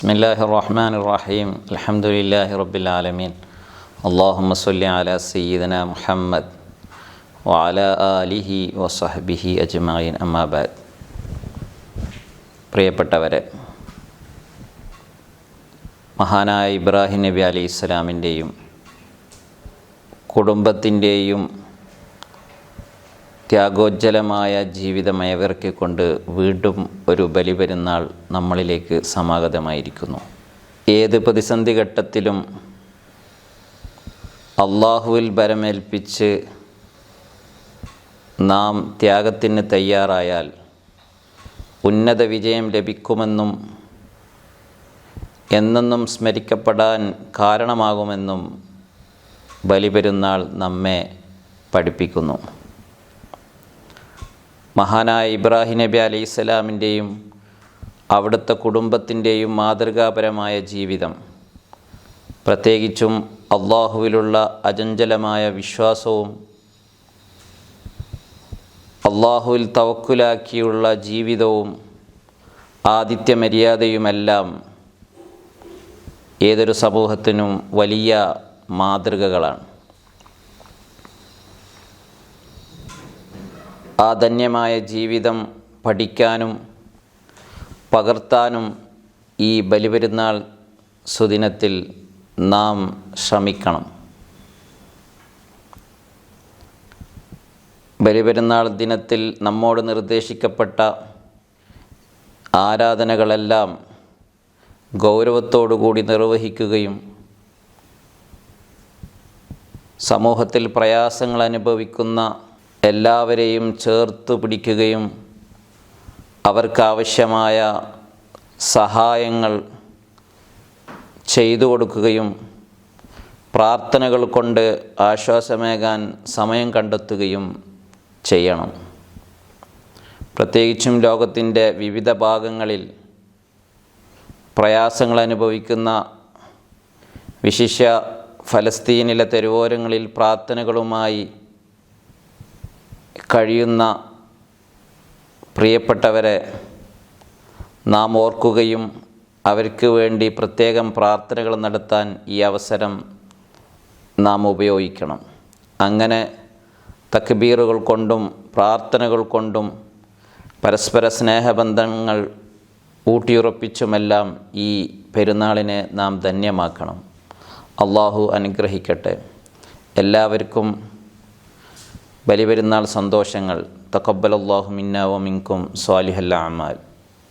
بسم الله الرحمن الرحيم الحمد لله رب العالمين اللهم صل على سيدنا محمد وعلى آله وصحبه أجمعين أما بعد പ്രിയപ്പെട്ടവരെ മഹാനായ ഇബ്രാഹിം നബി അലൈഹി ഇസ്ലാമിൻ്റെയും കുടുംബത്തിൻ്റെയും ത്യാഗോജ്ജലമായ ജീവിതമയവർക്കിക്കൊണ്ട് വീണ്ടും ഒരു ബലിപെരുന്നാൾ നമ്മളിലേക്ക് സമാഗതമായിരിക്കുന്നു. ഏത് പ്രതിസന്ധി ഘട്ടത്തിലും അള്ളാഹുവിൽ ബരമേൽപ്പിച്ച് നാം ത്യാഗത്തിന് തയ്യാറായാൽ ഉന്നത വിജയം ലഭിക്കുമെന്നും എന്നെന്നും സ്മരിക്കപ്പെടാൻ കാരണമാകുമെന്നും ബലിപെരുന്നാൾ നമ്മെ പഠിപ്പിക്കുന്നു. മഹാനായ ഇബ്രാഹിം നബി അലൈഹി സ്വലാമിന്റെയും അവിടുത്തെ കുടുംബത്തിന്റെയും മാതൃകാപരമായ ജീവിതം. പ്രത്യേകിച്ചും അള്ളാഹുവിലുള്ള അജഞ്ചലമായ വിശ്വാസവും അള്ളാഹുവിൽ തവക്കുലാക്കിയുള്ള ജീവിതവും ആദിത്യ മര്യാദയുമെല്ലാം ഏതൊരു സമൂഹത്തിനും വലിയ മാതൃകകളാണ്. ആ ധന്യമായ ജീവിതം പഠിക്കാനും പകർത്താനും ഈ ബലിപെരുന്നാൾ സുദിനത്തിൽ നാം ശ്രമിക്കണം. ബലിപെരുന്നാൾ ദിനത്തിൽ നമ്മോട് നിർദ്ദേശിക്കപ്പെട്ട ആരാധനകളെല്ലാം ഗൗരവത്തോടുകൂടി നിർവഹിക്കുകയും സമൂഹത്തിൽ പ്രയാസങ്ങൾ അനുഭവിക്കുന്ന എല്ലാവരെയും ചേർത്ത് പിടിക്കുകയും അവർക്കാവശ്യമായ സഹായങ്ങൾ ചെയ്തു കൊടുക്കുകയും പ്രാർത്ഥനകൾ കൊണ്ട് ആശ്വാസമേകാൻ സമയം കണ്ടെത്തുകയും ചെയ്യണം. പ്രത്യേകിച്ചും ലോകത്തിന്റെ വിവിധ ഭാഗങ്ങളിൽ പ്രയാസങ്ങൾ അനുഭവിക്കുന്ന വിശിഷ്യ ഫലസ്തീനിലെ തെരുവോരങ്ങളിൽ പ്രാർത്ഥനകളുമായി കഴിയുന്ന പ്രിയപ്പെട്ടവരെ നാം ഓർക്കുകയും അവർക്ക് വേണ്ടി പ്രത്യേകം പ്രാർത്ഥനകൾ നടത്താൻ ഈ അവസരം നാം ഉപയോഗിക്കണം. അങ്ങനെ തക്ബീറുകൾ കൊണ്ടും പ്രാർത്ഥനകൾ കൊണ്ടും പരസ്പര സ്നേഹബന്ധങ്ങൾ ഊട്ടിയുറപ്പിച്ചുമെല്ലാം ഈ പെരുന്നാളിനെ നാം ധന്യമാക്കണം. അള്ളാഹു അനുഗ്രഹിക്കട്ടെ. എല്ലാവർക്കും ബലിപെരുന്നാൾ സന്തോഷങ്ങൾ. തക്കബലല്ലാഹു മിന്നാവോ മിങ്കും സ്വാലിഹല്ല അമാൽ.